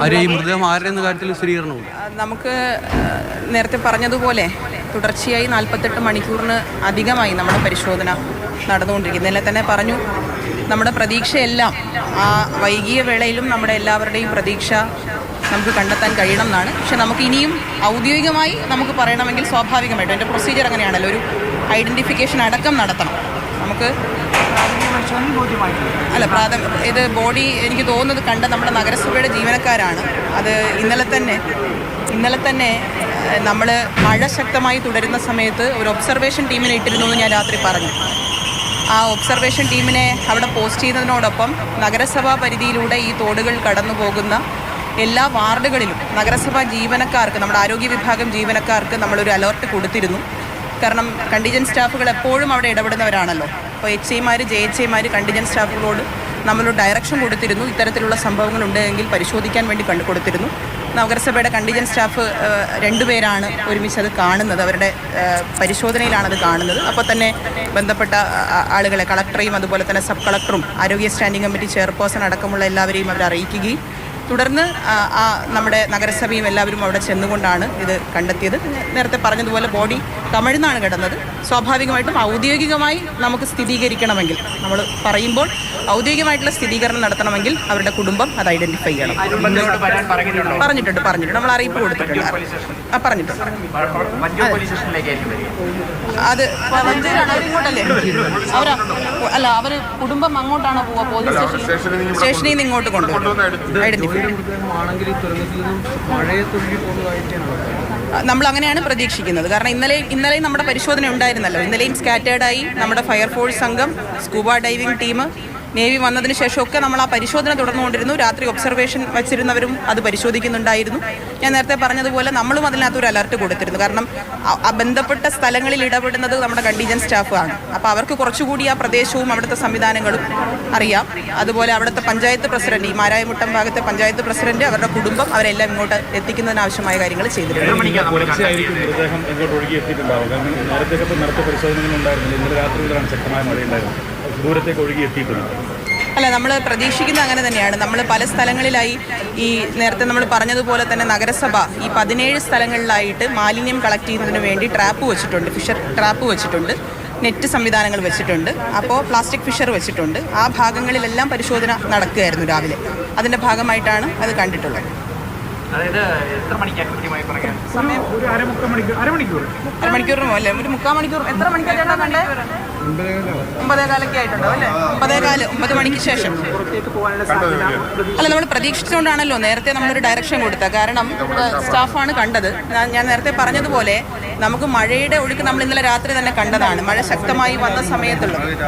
കാര്യത്തിൽ നമുക്ക് നേരത്തെ പറഞ്ഞതുപോലെ തുടർച്ചയായി നാൽപ്പത്തെട്ട് മണിക്കൂറിന് അധികമായി നമ്മുടെ പരിശോധന നടന്നുകൊണ്ടിരിക്കുന്നത് ഇന്നലെ തന്നെ പറഞ്ഞു നമ്മുടെ പ്രതീക്ഷയെല്ലാം ആ വൈകിയ വേളയിലും നമ്മുടെ എല്ലാവരുടെയും പ്രതീക്ഷ നമുക്ക് കണ്ടെത്താൻ കഴിയണം എന്നാണ് പക്ഷെ നമുക്ക് ഇനിയും ഔദ്യോഗികമായി നമുക്ക് പറയണമെങ്കിൽ സ്വാഭാവികമായിട്ടും. എന്റെ പ്രൊസീജിയർ അങ്ങനെയാണല്ലോ. ഒരു ഐഡന്റിഫിക്കേഷൻ അടക്കം നടത്തണം. നമുക്ക് അല്ല പ്രാഥമിക ഇത് ബോഡി എനിക്ക് തോന്നുന്നത് കണ്ട നമ്മുടെ നഗരസഭയുടെ ജീവനക്കാരാണ്. അത് ഇന്നലെ തന്നെ ഇന്നലെ തന്നെ നമ്മൾ മഴ ശക്തമായി തുടരുന്ന സമയത്ത് ഒരു ഒബ്സർവേഷൻ ടീമിനെ ഇട്ടിരുന്നു എന്ന് ഞാൻ രാത്രി പറഞ്ഞു. ആ ഒബ്സർവേഷൻ ടീമിനെ അവിടെ പോസ്റ്റ് ചെയ്യുന്നതിനോടൊപ്പം നഗരസഭാ പരിധിയിലൂടെ ഈ തോടുകൾ കടന്നു പോകുന്ന എല്ലാ വാർഡുകളിലും നഗരസഭാ ജീവനക്കാർക്ക് നമ്മുടെ ആരോഗ്യ വിഭാഗം ജീവനക്കാർക്ക് നമ്മളൊരു അലർട്ട് കൊടുത്തിരുന്നു. കാരണം കണ്ടിജൻ സ്റ്റാഫുകൾ എപ്പോഴും അവിടെ ഇടപെടുന്നവരാണല്ലോ. അപ്പോൾ എച്ച് ഐമാർ ജെ എച്ച് ഐമാർ കണ്ടിജൻ സ്റ്റാഫുകളോട് നമ്മളൊരു ഡയറക്ഷൻ കൊടുത്തിരുന്നു. ഇത്തരത്തിലുള്ള സംഭവങ്ങൾ ഉണ്ടെങ്കിൽ പരിശോധിക്കാൻ വേണ്ടി കണ്ടു കൊടുത്തിരുന്നു. നഗരസഭയുടെ കണ്ടിജൻ സ്റ്റാഫ് രണ്ടുപേരാണ് ഒരുമിച്ച് അത് കാണുന്നത്. അവരുടെ പരിശോധനയിലാണ് അത് കാണുന്നത്. അപ്പോൾ തന്നെ ബന്ധപ്പെട്ട ആളുകളെ കളക്ടറെയും അതുപോലെ തന്നെ സബ് കളക്ടറും ആരോഗ്യ സ്റ്റാൻഡിംഗ് കമ്മിറ്റി ചെയർപേഴ്സൺ അടക്കമുള്ള എല്ലാവരെയും അവർ അറിയിക്കുകയും തുടർന്ന് നമ്മുടെ നഗരസഭയും എല്ലാവരും അവിടെ ചെന്നുകൊണ്ടാണ് ഇത് കണ്ടെത്തിയത്. നേരത്തെ പറഞ്ഞതുപോലെ ബോഡി തമിഴ്നാണ് കിടന്നത്. സ്വാഭാവികമായിട്ടും ഔദ്യോഗികമായി നമുക്ക് സ്ഥിരീകരിക്കണമെങ്കിൽ നമ്മൾ പറയുമ്പോൾ ഔദ്യോഗികമായിട്ടുള്ള സ്ഥിരീകരണം നടത്തണമെങ്കിൽ അവരുടെ കുടുംബം അത് ഐഡന്റിഫൈ ചെയ്യണം. പറഞ്ഞിട്ടുണ്ടോ? പറഞ്ഞിട്ടുണ്ട് നമ്മൾ അറിയിപ്പ് കൊടുത്തിട്ടുണ്ട്. ആ പറഞ്ഞിട്ടുണ്ട്. അത് ഇങ്ങോട്ടല്ലേ? അവരാ അല്ല അവർ കുടുംബം അങ്ങോട്ടാണ് പോവുക? പോലീസ് സ്റ്റേഷനിൽ സ്റ്റേഷനിൽ നിന്ന് ഇങ്ങോട്ട് കൊണ്ടുപോകും ഐഡന്റിഫൈ നമ്മൾ അങ്ങനെയാണ് പ്രതീക്ഷിക്കുന്നത്. കാരണം ഇന്നലെ ഇന്നലെ നമ്മുടെ പരിശോധന ഉണ്ടായിരുന്നല്ലോ. ഇന്നലെയും സ്കാറ്റേർഡായി നമ്മുടെ ഫയർഫോഴ്സ് സംഘം സ്കൂബ ഡൈവിംഗ് ടീം നേവി വന്നതിന് ശേഷമൊക്കെ നമ്മൾ ആ പരിശോധന തുടർന്നുകൊണ്ടിരുന്നു. രാത്രി ഒബ്സർവേഷൻ വച്ചിരുന്നവരും അത് പരിശോധിക്കുന്നുണ്ടായിരുന്നു. ഞാൻ നേരത്തെ പറഞ്ഞതുപോലെ നമ്മളും അതിനകത്ത് ഒരു അലർട്ട് കൊടുത്തിരുന്നു. കാരണം ബന്ധപ്പെട്ട സ്ഥലങ്ങളിൽ ഇടപെടുന്നത് നമ്മുടെ കണ്ടീജൻ സ്റ്റാഫാണ് അപ്പോൾ അവർക്ക് കുറച്ചുകൂടി ആ പ്രദേശവും അവിടുത്തെ സംവിധാനങ്ങളും അറിയാം. അതുപോലെ അവിടുത്തെ പഞ്ചായത്ത് പ്രസിഡന്റ് ഈ മാരായമുട്ടം ഭാഗത്തെ പഞ്ചായത്ത് പ്രസിഡന്റ് അവരുടെ കുടുംബം അവരെല്ലാം ഇങ്ങോട്ട് എത്തിക്കുന്നതിന് ആവശ്യമായ കാര്യങ്ങൾ ചെയ്തിട്ടുണ്ട് ദൂരത്തേക്ക് ഒഴുകി എത്തിയിട്ടുണ്ട്. അല്ല നമ്മൾ പ്രതീക്ഷിക്കുന്നത് അങ്ങനെ തന്നെയാണ്. നമ്മൾ പല സ്ഥലങ്ങളിലായി ഈ നേരത്തെ നമ്മൾ പറഞ്ഞതുപോലെ തന്നെ നഗരസഭ ഈ പതിനേഴ് സ്ഥലങ്ങളിലായിട്ട് മാലിന്യം കളക്ട് ചെയ്യുന്നതിന് വേണ്ടി ട്രാപ്പ് വെച്ചിട്ടുണ്ട്. ഫിഷർ ട്രാപ്പ് വെച്ചിട്ടുണ്ട്. നെറ്റ് സംവിധാനങ്ങൾ വെച്ചിട്ടുണ്ട്. അപ്പോൾ പ്ലാസ്റ്റിക് ഫിഷർ വെച്ചിട്ടുണ്ട്. ആ ഭാഗങ്ങളിലെല്ലാം പരിശോധന നടക്കുകയായിരുന്നു രാവിലെ. അതിന്റെ ഭാഗമായിട്ടാണ് അത് കണ്ടിട്ടുള്ളത്. അതായത് എത്ര മണിക്കാണ് കൃത്യമായി പറയാൻ സമയം ഒരു അരമുക്കാൽ മണിക്കൂർ അരമണിക്കൂർ. അരമണിക്കൂറിനോ അല്ലേ ഒരു മുക്കാൽ മണിക്കൂർ. എത്ര മണിക്കാണ് കണ്ടേ? ഒമ്പതേ കാലൊക്കെ ആയിട്ടുണ്ടോ അല്ലേ? ഒമ്പതേ കാൽ ഒമ്പത് മണിക്ക് ശേഷം. അല്ല നമ്മൾ പ്രതീക്ഷിച്ചുകൊണ്ടാണല്ലോ നേരത്തെ നമ്മളൊരു ഡയറക്ഷൻ കൊടുത്തത്. കാരണം സ്റ്റാഫാണ് കണ്ടത്. ഞാൻ- ഞാൻ നേരത്തെ പറഞ്ഞതുപോലെ നമുക്ക് മഴയുടെ ഒഴുക്ക് നമ്മൾ ഇന്നലെ രാത്രി തന്നെ കണ്ടതാണ്. മഴ ശക്തമായി വന്ന സമയത്തുള്ളത്.